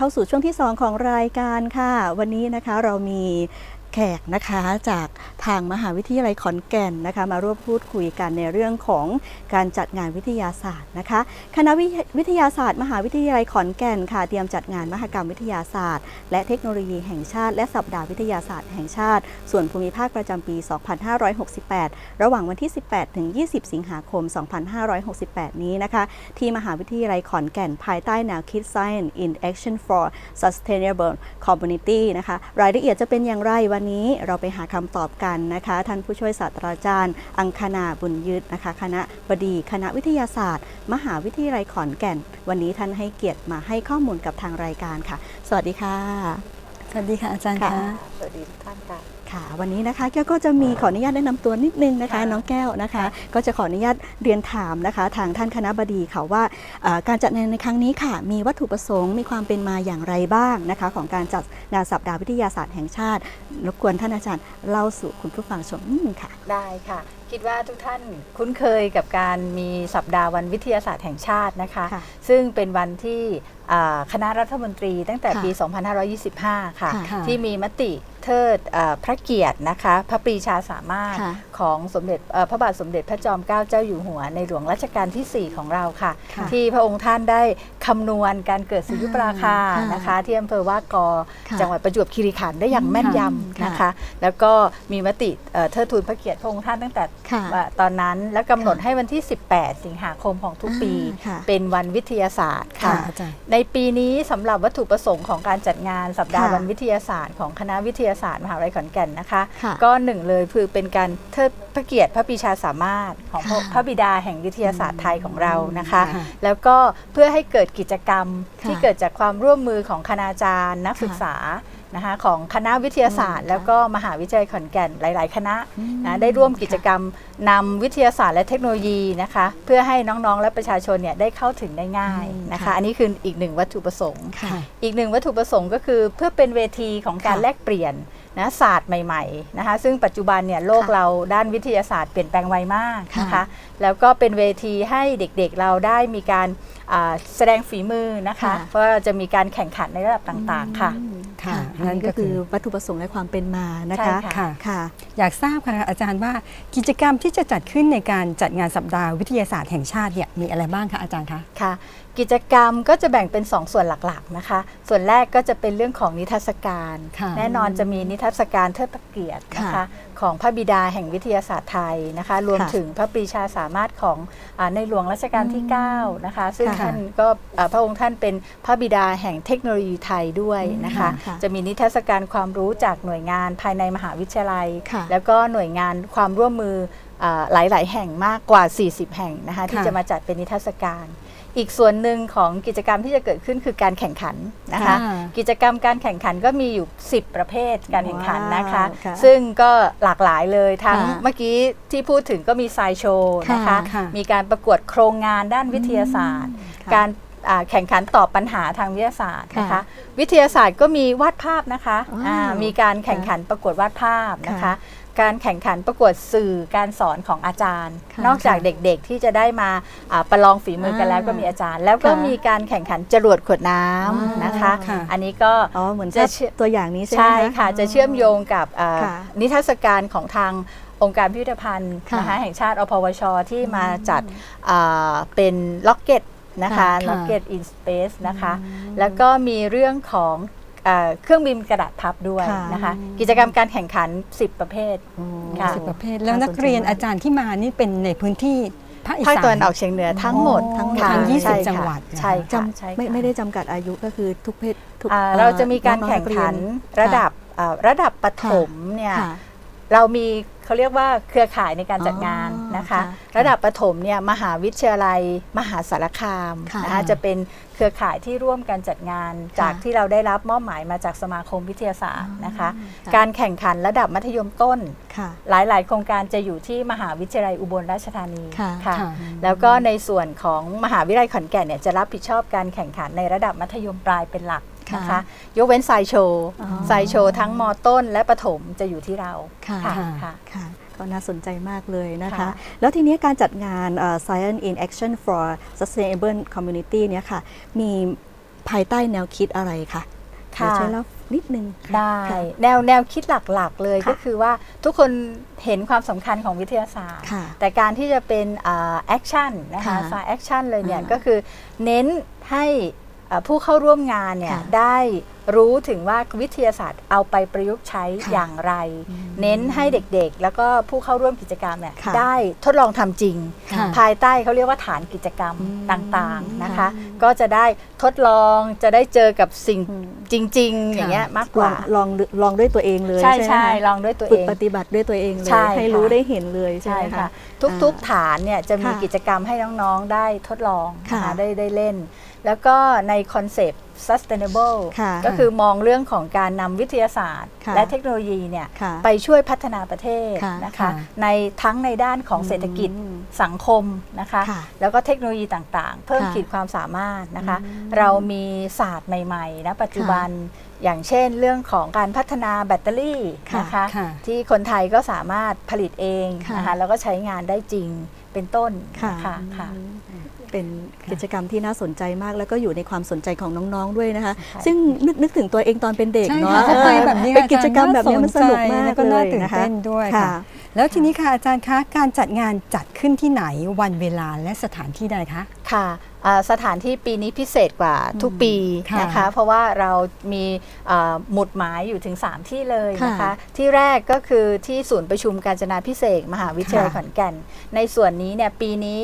เข้าสู่ช่วงที่ 2 ของรายการค่ะ วันนี้นะคะเรามี ขกนะคะจากทางมหาวิทยาลัยขอนแก่นนะคะ มาร่วมพูดคุยกันในเรื่องของการจัดงานวิทยาศาสตร์นะคะ คณะวิทยวิทยาศาสตร์ มหาวิทยาลัยขอนแก่นค่ะเตรียมจัดงานมหกรรมวิทยาศาสตร์ และเทคโนโลยีแห่งชาติ และสัปดาห์วิทยาศาสตร์แห่งชาติ ส่วนภูมิภาคประจำปี 2568 ระหว่างวันที่ 18 ถึง 20 สิงหาคม 2568 นี้นะคะ ที่มหาวิทยาลัยขอนแก่นภายใต้แนวคิด Science in Action for Sustainable Community นะคะรายละเอียดจะเป็นอย่างไรวันนี้เราไปหาคำตอบกันนะคะ ท่านผู้ช่วยศาสตราจารย์ อังคณาบุญยืดนะคะ คณะบดีคณะวิทยาศาสตร์ มหาวิทยาลัยขอนแก่น วันนี้ท่านให้เกียรติมาให้ข้อมูลกับทางรายการค่ะ สวัสดีค่ะ สวัสดีค่ะอาจารย์ค่ะคะสวัสดีทุกท่านค่ะ ค่ะวันนี้นะคะแก้วก็จะมีขออนุญาตแนะนำตัวนิดนึงนะคะค่ะน้องแก้วนะคะ ก็จะขออนุญาตเรียนถามนะคะ ทางท่านคณะบดีค่ะว่าเอ่อการจัดงานในครั้งนี้ค่ะ มีวัตถุประสงค์มีความเป็นมาอย่างไรบ้างนะคะ ของการจัดงานสัปดาห์วิทยาศาสตร์แห่งชาติรบกวนท่านอาจารย์เล่าสู่คุณผู้ฟังชมนิดนึงค่ะ ได้ค่ะ คิดว่าทุกท่านคุ้นเคยกับการมีสัปดาห์วันวิทยาศาสตร์แห่งชาตินะคะ ค่ะซึ่งเป็นวันที่อ่าคณะรัฐมนตรีตั้งแต่ค่ะปี 2525 ค่ะ ค่ะที่มีมติเทิดอ่าพระเกียรตินะคะ พระปรีชาสามารถค่ะของสมเด็จเอ่อพระบาทสมเด็จพระจอมเกล้าเจ้าอยู่หัว ในหลวงรัชกาลที่4 ของเราค่ะ ค่ะ ที่พระองค์ท่านได้ คำนวณการเกิดสุริยุปราคาค่ะนะคะ ที่อำเภอว่ากอค่ะจังหวัดประจวบคีรีขันธ์ได้อย่างแม่นยำนะคะ แล้วก็มีมติเอ่อเทิดทูนพระเกียรติพระองค์ท่านตั้งแต่ค่ะว่าตอนนั้น แล้วกำหนดให้วันที่ 18 สิงหาคมของทุกปี อ่าค่ะ เป็นวันวิทยาศาสตร์ค่ะ ค่ะอาจารย์ ในปีนี้สำหรับวัตถุประสงค์ของการจัดงานสัปดาห์ค่ะวันวิทยาศาสตร์ของคณะวิทยาศาสตร์มหาวิทยาลัยขอนแก่นนะคะ ค่ะก็หนึ่งเลยคือเป็นการเทิดพระเกียรติพระปรีชาสามารถของพระค่ะพระบิดาแห่งวิทยาศาสตร์ไทยของเรานะคะ ค่ะ แล้วก็เพื่อให้เกิดกิจกรรมค่ะที่เกิดจากความร่วมมือของคณาจารย์นักศึกษานะคะของคณะวิทยาศาสตร์อืมแล้วก็มหาวิทยาลัยขอนแก่นหลาย ๆ คณะอืมนะได้ร่วมกิจกรรมนำวิทยาศาสตร์และเทคโนโลยีนะคะเพื่อให้น้อง ๆ และประชาชนเนี่ยได้เข้าถึงได้ง่ายอืมนะคะค่ะอันนี้คืออีกหนึ่งวัตถุประสงค์ค่ะอีกหนึ่งวัตถุประสงค์ก็คือเพื่อเป็นเวทีของการค่ะแลกเปลี่ยน นะศาสตร์ใหม่ๆนะคะซึ่งปัจจุบันเนี่ยโลกค่ะเราด้านวิทยาศาสตร์เปลี่ยนแปลงไวมากนะค่ะคะแล้วก็เป็นเวทีให้เด็กๆเราได้มีการอ่าแสดงฝีมือนะคะค่ะเพราะว่าจะมีการแข่งขันในระดับต่างๆค่ะอืมค่ะอันนั่นนี้ก็ก็คืคืออวัตถุประสงค์และความเป็นมานะคะใช่ค่ะค่ะอยากทราบค่ะอาจารย์ว่ากิจกรรมที่จะจัดขึ้นในการจัดงานสัปดาห์วิทยาศาสตร์แห่งชาติเนี่ยมีอะไรบ้างคะอาจารย์คะค่ะ กิจกรรมก็จะแบ่งเป็น 2 ส่วนหลักๆนะคะ ส่วนแรกก็จะเป็นเรื่องของนิทรรศการค่ะแน่นอนจะมีนิทรรศการเทิดพระเกียรตินะคะค่ะของพระบิดาแห่งวิทยาศาสตร์ไทยนะคะ รวมค่ะถึงพระปรีชาสามารถของอาในหลวงรัชกาลที่ 9 นะคะ ซึ่งค่ะท่านก็อ่าพระองค์ท่านเป็นพระบิดาแห่งเทคโนโลยีไทยด้วยนะคะค่ะจะมีนิทรรศการความรู้จากหน่วยงานภายในมหาวิทยาลัยค่ะแล้วก็หน่วยงานความร่วมมืออ่า หลาย ๆ แห่งมากกว่า 40 แห่งนะคะที่ค่ะจะมาจัดเป็นนิทรรศการ อีกส่วนหนึ่งของกิจกรรมที่จะเกิดขึ้นคือการแข่งขันนะคะค่ะกิจกรรมการแข่งขันก็มีอยู่ 10 ประเภทการแข่งขันนะคะว้าวค่ะซึ่งก็หลากหลายเลยทั้งค่ะเมื่อกี้ที่พูดถึงก็มีไซโชว์นะคะค่ะค่ะมีการประกวดโครงงานด้านวิทยาศาสตร์ค่ะการอ่า แข่งขันตอบปัญหาทางวิทยาศาสตร์นะคะค่ะวิทยาศาสตร์ก็มีวาดภาพนะคะว้าวอ่ามีการแข่งขันประกวดวาดภาพนะคะค่ะการแข่งขันประกวดสื่อการสอนของอาจารย์ค่ะนอกจากเด็กๆที่จะได้มาอ่าประลองฝีมือกันแล้วอ่าก็มีอาจารย์ แล้วก็ค่ะมีการแข่งขันจรวดขวดน้ว้าวำนะคะค่ะอันนี้ก็อ๋อเหมือนจะจะเชื่อตัวอย่างนี้ใช่ไหมใช่คะค่ะจะเชื่อมโยงกับอ่าค่ะนิทรรศการของทางองค์การพิพิธภัณฑ์ค่ะนะคะแห่งชาติอพวช ที่มาจัดอ่าเป็นล็อกเก็ต นะคะค่ะล็อกเก็ตอินสเปซนะคะอืมแล้วก็มีเรื่องของอ่าเครื่องบินกระดาษพับด้วยค่ะ นะคะ กิจกรรมการแข่งขัน 10 ประเภทโอ้ค่ะ สิบประเภท แล้วนักเรียนอาจารย์ที่มานี่เป็นในพื้นที่ภาคอีภาคสานตะวันออกเฉียงเหนือทั้งหมดทั้งหมด ค่ะทั้ง20ใช่ค่ะจังหวัดใช่จค่ะใช่ำไม่ค่ะ ไม่ได้จำกัดอายุก็คือทุกเพศทุกอ่าอ่อเราจะมีการน้องๆแข่งกเยขันนระดับอ่าระดับประถมเนี่ยค่ะ เรามีเขาเรียกว่าเครือข่ายในการจัดงานอ๋อนะคะค่ะระดับประถมเนี่ยมหาวิทยาลัย มหาสารคามค่ะนะคะจะเป็นเครือข่ายที่ร่วมกันจัดงานค่ะจากที่เราได้รับมอบหมายมาจากสมาคมวิทยาศาสตร์นะคะค่ะการแข่งขันระดับมัธยมต้นค่ะหลายๆ โครงการจะอยู่ที่มหาวิทยาลัยอุบลราชธานีค่ะค่ะค่ะแล้วก็ในส่วนของมหาวิทยาลัยขอนแก่นเนี่ยจะรับผิดชอบการแข่งขันในระดับมัธยมปลายเป็นหลัก นะคะค่ะยกเว้นไซโชว์อ๋อไซโชว์ทั้งมต้นและประถมจะอยู่ที่เราค่ะค่ะค่ะค่ะค่ะก็น่าสนใจมากเลยนะคะค่ะแล้วทีนี้การจัดงานเอ่อ Science in Action for Sustainable Community เนี่ยค่ะ มีภายใต้แนวคิดอะไรคะเดี๋ยวค่ะช่วยเล่านิดนึงค่ะได้ค่ะแนวแนวคิดหลักๆเลยค่ะก็คือว่าทุกคนเห็นความสำคัญของวิทยาศาสตร์ค่ะแต่การที่จะเป็นแอคชั่นนะคะค่ะสายแอคชั่นเลยเนี่ยอ่าก็คือเน้นให้อ่า ผู้เข้าร่วมงานเนี่ยค่ะได้รู้ถึงว่าวิทยาศาสตร์เอาไปประยุกต์ใช้ค่ะอย่างไรอืมเน้นให้เด็กๆ แล้วก็ผู้เข้าร่วมกิจกรรมเนี่ยค่ะได้ทดลองทำจริงค่ะภายใต้เขาเรียกว่าฐานกิจกรรมอืมต่างๆนะคะค่ะก็จะได้ทดลองจะได้เจอกับสิ่งอืมจริง ๆ อย่างเงี้ยมากกลอว่างลองลองด้วยตัวเองเลยใช่ไหมใช่คะลองด้วยตัวฝึเอกงปฏิบัติด้วยตัวเองเลยใช่ให้ค่ะรู้ได้เห็นเลยใช่ใช่ไหมค่ะคะทุกอ่าๆฐานเนี่ยจะมีค่ะกิจกรรมให้น้องๆได้ทดลองนะค่ะคะได้ได้เล่น แล้วก็ในคอนเซปต์ sustainable ค่ะก็คือมองเรื่องของการนำวิทยาศาสตร์ค่ะและเทคโนโลยีเนี่ยค่ะไปช่วยพัฒนาประเทศค่ะนะคะค่ะในทั้งในด้านของเศรษฐกิจอืมสังคมนะคะค่ะแล้วก็เทคโนโลยีต่างๆ เพิ่มค่ะขีดความสามารถนะคะอืมเรามีศาสตร์ใหม่ๆนะปัจจุบันอย่างเช่นเรื่องของการพัฒนาแบตเตอรี่นะคะค่ะที่คนไทยก็สามารถผลิตเองนะคะค่ะแล้วก็ใช้งานได้จริงเป็นต้นค่ะนะคะค่ะ เป็นกิจกรรมที่น่าสนใจมาก แล้วก็อยู่ในความสนใจของน้องๆด้วยนะคะใช่ซึ่งนึกนึกถึงตัวเองตอนเป็นเด็กใช่เนาะค่ะเข้าไปแบบนี้เป็นกิจกรรมแบบนี้มันสนุกมากแล้วก็เลน่ายตื่นนะคะเต้นด้วยค่ะค่ะ แล้วทีนี้ค่ะอาจารย์คะการจัดงานจัดขึ้นที่ไหนวันเวลาและสถานที่ใดคะ ค่ะอ่าสถานที่ปีนี้พิเศษกว่าทุกปีค่ะนะคะ เพราะว่าเรามีอ่าหมุดหมายอยู่ถึง 3 ที่เลยนะคะค่ะที่แรกก็คือที่ศูนย์ประชุมการจนาพิเศษกมหาวิทยาลัยค่ะขอนแก่น ในส่วนนี้เนี่ยปีนี้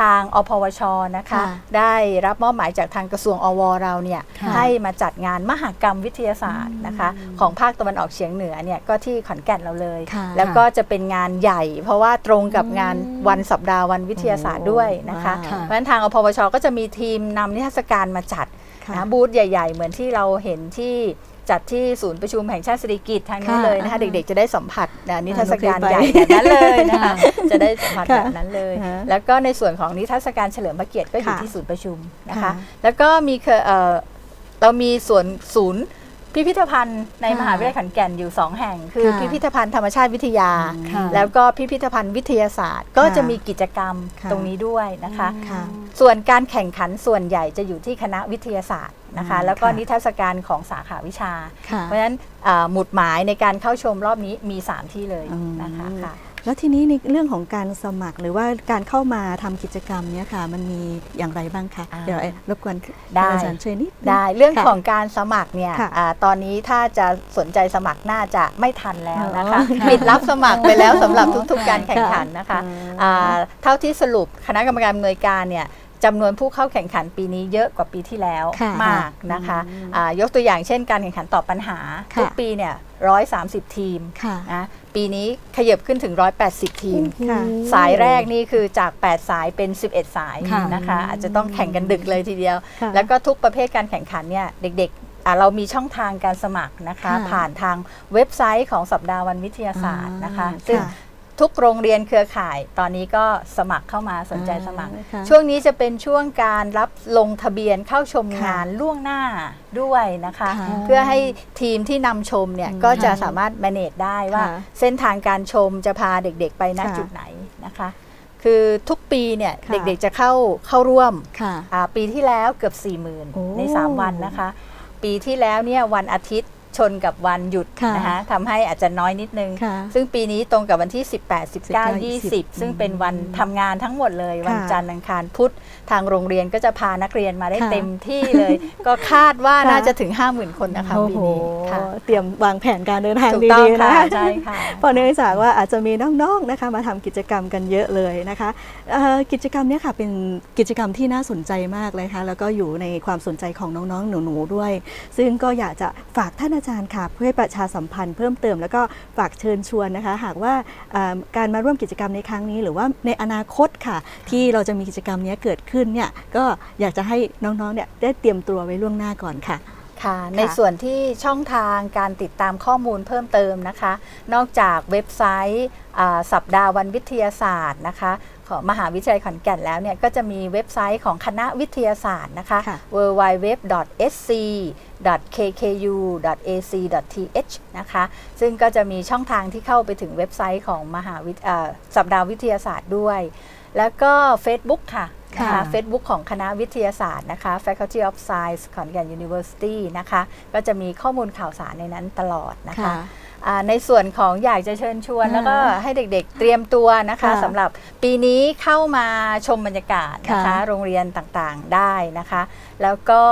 ทางอพวชนะคะค่ะได้รับมอบหมายจากทางกระทรวงอวเราเนี่ยค่ะให้มาจัดงานมหกรรมวิทยาศาสตร์นะคะ ของภาคตะวันออกเฉียงเหนือเนี่ยก็ที่ขอนแก่นเราเลยค่ะแล้วก็จะเป็นงานใหญ่ เพราะว่าตรงกับงานวันสัปดาห์วันวิทยาศาสตร์ด้วยนะคะว้าวเพราะฉะนั้นทางอพวชก็จะมีทีมนำนิทรรศการมาจัดค่ะนะบูธใหญ่ ๆ เหมือนที่เราเห็นที่จัดที่ศูนย์ประชุมแห่งชาติสิริกิติ์ทางนี้ค่ะเลยนะคะอ่าเด็กๆจะได้สัมผัสนะนิทรรศการอ่าใหญ่เราเคยไปแบบนั้นเลยนะคะจะได้สัมผัสค่ะแบบนั้นเลยฮะแล้วก็ในส่วนของนิทรรศการเฉลิมพระเกียรติก็อยู่ค่ะที่ศูนย์ประชุมนะคะค่ะแล้วก็มีเคเอ่อเรามีส่วนศูนย์ พิพิธภัณฑ์ในค่ะมหาวิทยาลัยขอนแก่นอยู่สองแห่ง คือ ค่ะพิพิธภัณฑ์ธรรมชาติวิทยา ค่ะแล้วก็พิพิธภัณฑ์วิทยาศาสตร์ ก็ค่ะจะมีกิจกรรมค่ะ ตรงนี้ด้วยนะคะ ค่ะ ส่วนการแข่งขันส่วนใหญ่จะอยู่ที่คณะวิทยาศาสตร์นะคะ อืมแล้วก็ค่ะ นิทรรศการของสาขาวิชา ค่ะ เพราะฉะนั้นอ่าหมุดหมายในการเข้าชมรอบนี้มี 3 ที่เลยอืมนะคะค่ะ แล้วทีนี้ในเรื่องของการสมัครหรือว่าการเข้ามาทำกิจกรรมเนี้ยค่ะ มันมีอย่างไรบ้างคะอ่าเดี๋ยวรบกวนได้อาจารย์ช่วยนิดนึงได้เรื่องค่ะของการสมัครเนี่ยค่ะอาตอนนี้ถ้าจะสนใจสมัครน่าจะไม่ทันแล้วนะคะอ๋อค่ะปิดรับสมัครไปแล้วสำหรับทุกๆการแข่งขันนะคะอ่าอ่าเท่าที่สรุปคณะกรรมการอำนวยการเนี่ยจำนวนผู้เข้าแข่งขันปีนี้เยอะกว่าปีที่แล้วค่ะมากนะคะอืมอ่ายกตัวอย่างเช่นการแข่งขันตอบปัญหาค่ะทุกปีเนี่ย ร้อยสามสิบทีมค่ะนะปีนี้ขยับขึ้นถึง 180 ทีม ค่ะสายแรกนี่คือจาก 8 สายเป็น 11 สายค่ะนะคะ อาจจะต้องแข่งกันดึกเลยทีเดียว ค่ะ แล้วก็ทุกประเภทการแข่งขันเนี่ยเด็กๆอะเรามีช่องทางการสมัครนะคะ ค่ะผ่านทางเว็บไซต์ของสัปดาห์วันวิทยาศาสตร์นะคะ อ่าซึ่ง ค่ะ ทุกโรงเรียนเครือข่าย ตอนนี้ก็สมัครเข้ามาสนใจสมัครอ่าค่ะ ช่วงนี้จะเป็นช่วงการรับลงทะเบียนเข้าชมค่ะงานล่วงหน้าด้วยนะคะ ค่ะเพื่อให้ทีมที่นำชมเนี่ยอืมก็จะสามารถ manage ได้ว่า ค่ะเส้นทางการชมจะพาเด็กๆไปณค่ะจุดไหนนะคะ คือทุกปีเนี่ยค่ะ เด็กๆจะเข้าเข้าร่วมค่ะ อ่าปีที่แล้วเกือบโอ้40,000ใน 3 วันนะคะ ปีที่แล้วเนี่ยวันอาทิตย์ ชนกับวันหยุดค่ะนะคะทำให้อาจจะน้อยนิดนึง ค่ะซึ่งปีนี้ตรงกับวันที่ 18 19 19 20 ซึ่งเป็นวันทำงานทั้งหมดเลย วันค่ะจันทร์อังคารพุธทางโรงเรียนก็จะพานักเรียนมาได้ค่ะเต็มที่เลย ก็คาดว่าค่ะ น่าจะถึง 50,000 คนนะคะโอ้ปีโหนี้ค่ะเตรียมวางแผนการเดินทางถูกต้องดีๆนะค่ะใช่ค่ะ เพราะเนื่องจากว่าอาจจะมีน้องๆนะคะมาทำกิจกรรมกันเยอะเลยนะคะเอ่อกิจกรรมเนี้ยค่ะเป็นกิจกรรมที่น่าสนใจมากเลยค่ะแล้วก็อยู่ในความสนใจของน้องๆหนูๆด้วย ซึ่งก็อยากจะฝากท่านอาจารย์ค่ะ เพื่อให้ประชาสัมพันธ์เพิ่มเติมแล้วก็ฝากเชิญชวนนะคะ หากว่าการมาร่วมกิจกรรมในครั้งนี้หรือว่าในอนาคตค่ะ ที่เราจะมีกิจกรรมนี้เกิดขึ้นเนี่ยก็อยากจะให้น้องๆเนี่ยได้เตรียมตัวไว้ล่วงหน้าก่อนค่ะ ค่ะ ในส่วนที่ช่องทางการติดตามข้อมูลเพิ่มเติมนะคะ นอกจากเว็บไซต์อ่าสัปดาห์วันวิทยาศาสตร์นะคะของมหาวิทยาลัยขอนแก่นแล้วเนี่ยก็จะมีเว็บไซต์ของคณะวิทยาศาสตร์นะคะค่ะ www.sc.kku.ac.th นะคะซึ่งก็จะมีช่องทางที่เข้าไปถึงเว็บไซต์ของมหาวิทยาสัปดาห์วิทยาศาสตร์ด้วย แล้วก็ Facebook ค่ะ นะคะค่ะ Facebook ของคณะวิทยาศาสตร์นะคะ Faculty of Science ขอนแก่น University นะคะ ก็จะมีข้อมูลข่าวสารในนั้นตลอดนะคะค่ะ อ่าในส่วนของอยากจะเชิญชวนอ่าแล้วก็ให้เด็กๆเตรียมตัวนะคะค่ะสำหรับปีนี้เข้ามาชมบรรยากาศนะคะ ค่ะโรงเรียนต่างๆได้นะคะ แล้วก็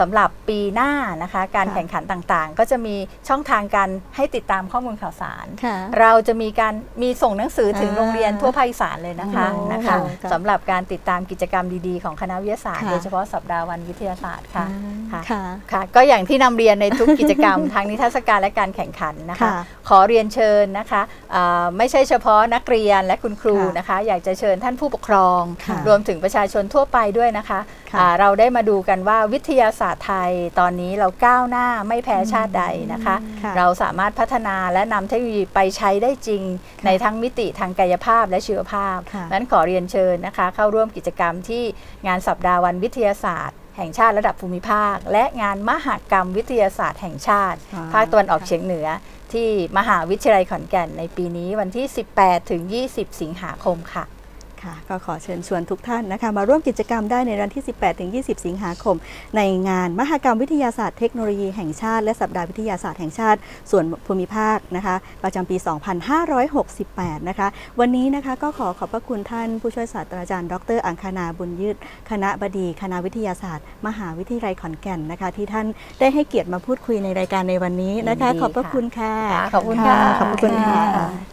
สำหรับปีหน้านะคะ การค่ะ แข่งขันต่างๆ ก็จะมีช่องทางการให้ติดตามข้อมูลข่าวสาร ค่ะ เราจะมีการมีส่งหนังสือถึงอ่าโรงเรียนทั่วภาคอีสานเลยนะคะโอ้นะคะค่ะสำหรับการติดตามกิจกรรมดีๆของคณะวิทยาศาสตร์ค่ะ โดยเฉพาะสัปดาห์วันวิทยาศาสตร์ค่ะ ค่ะ ค่ะ ค่ะก็อย่างที่นำเรียนในทุกกิจกรรม ทั้งนิทรรศการและการแข่งขันนะคะ ค่ะขอเรียนเชิญนะคะอ่าไม่ใช่เฉพาะนักเรียนและคุณครูค่ะนะคะ อยากจะเชิญท่านผู้ปกครองค่ะรวมถึงประชาชนทั่วไปด้วยนะคะค่ะอ่าเราได้มาดูกันว่าวิทยาศาสตร์ไทยตอนนี้เราก้าวหน้าไม่แพ้ชาติใดนะคะค่ะเราสามารถพัฒนาและนำเทคโนโลยีไปใช้ได้จริง ในทั้งมิติทางกายภาพและชีวภาพค่ะนั้นขอเรียนเชิญนะคะ เข้าร่วมกิจกรรมที่งานสัปดาห์วันวิทยาศาสตร์แห่งชาติระดับภูมิภาค และงานมหกรรมวิทยาศาสตร์แห่งชาติอ่าภาคตะวันออกเฉียงเหนือ ที่มหาวิทยาลัยขอนแก่นในปีนี้วันที่ 18 ถึง 20 สิงหาคมค่ะ ค่ะก็ขอเชิญชวนทุกท่านนะคะ มาร่วมกิจกรรมได้ในวันที่ 18ถึง20 สิงหาคม ในงานมหกรรมวิทยาศาสตร์เทคโนโลยีแห่งชาติ และสัปดาห์วิทยาศาสตร์แห่งชาติ ส่วนภูมิภาคนะคะ ประจำปี 2568 นะคะ วันนี้นะคะก็ขอขอบพระคุณท่านผู้ช่วยศาสตราจารย์ ดร อังคณาบุญยืดคณะบดีคณะวิทยาศาสตร์ มหาวิทยาลัยขอนแก่นนะคะ ที่ท่านได้ให้เกียรติมาพูดคุยในรายการในวันนี้นะคะยินดีขอบพระค่ะคุณค่ะขอบคุณค่ะขอบพระคุณค่ะค่ะ